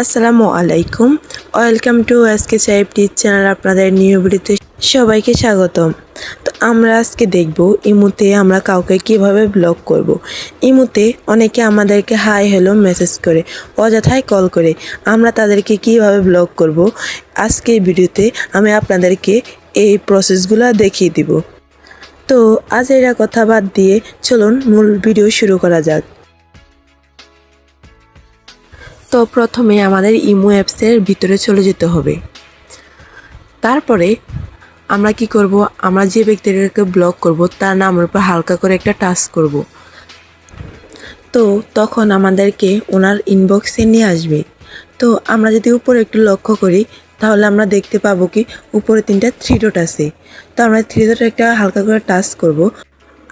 আসসালামু আলাইকুম। Welcome to SK Saheb teach channel আপনাদের নিউ ভিডিওতে সবাইকে স্বাগতম। তো আমরা আজকে দেখব ইমুতে আমরা কাউকে কীভাবে ব্লক করব। ইমুতে অনেকে আমাদেরকে হাই হ্যালো মেসেজ করে, অযথায় কল করে। আমরা তাদেরকে কীভাবে ব্লক করব। আজকে ভিডিওতে আমি আপনাদেরকে এই প্রসেসগুলো দেখিয়ে দিব। তো আজ এরা কথা বাদ দিয়ে চলুন মূল ভিডিও শুরু করা যাক। তো প্রথমে আমাদের ইমো অ্যাপসের ভিতরে চলে যেতে হবে। তারপরে আমরা কি করব? আমরা যে ব্যক্তিটাকে ব্লক করব, তার নামের উপর হালকা করে একটা টাচ করব। তো তখন আমাদেরকে ওনার ইনবক্সে নিয়ে আসবে। তো আমরা যদি উপরে একটু লক্ষ্য করি, তাহলে আমরা দেখতে পাবো কি, উপরে তিনটা থ্রি ডট আছে। তো আমরা থ্রি ডট একটা হালকা করে টাচ করব।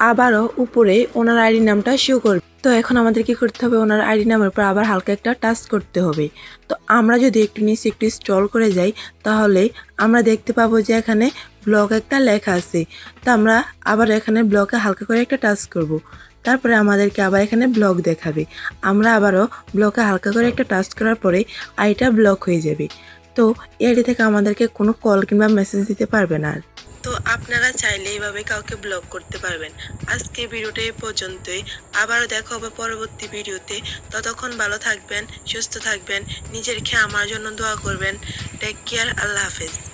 আবারও উপরে ওনার আইডি নামটা শো করবে। তো এখন আমাদের কি করতে হবে? ওনার আইডি নামের উপর আবার হালকা একটা টাচ করতে হবে। তো আমরা যদি একটু নিচে একটু স্টল করে যাই, তাহলে আমরা দেখতে পাবো যে এখানে ব্লক একটা লেখা আছে। তো আমরা আবার এখানে ব্লকে হালকা করে একটা টাচ করব। তারপরে আমাদেরকে আবার এখানে ব্লক দেখাবে। আমরা আবারও ব্লকে হালকা করে একটা টাচ করার পরে আইটা ব্লক হয়ে যাবে। তো এটি থেকে আমাদেরকে কোনো কল কিংবা মেসেজ দিতে পারবে না আর। তো আপনারা চাইলে এইভাবে কাউকে ব্লক করতে পারবেন। আজকে ভিডিওটা এই পর্যন্তই। আবারও দেখা হবে পরবর্তী ভিডিওতে। ততক্ষণ ভালো থাকবেন, সুস্থ থাকবেন, নিজের খেয়ে আমার জন্য দোয়া করবেন। টেক কেয়ার আল্লাহ হাফেজ।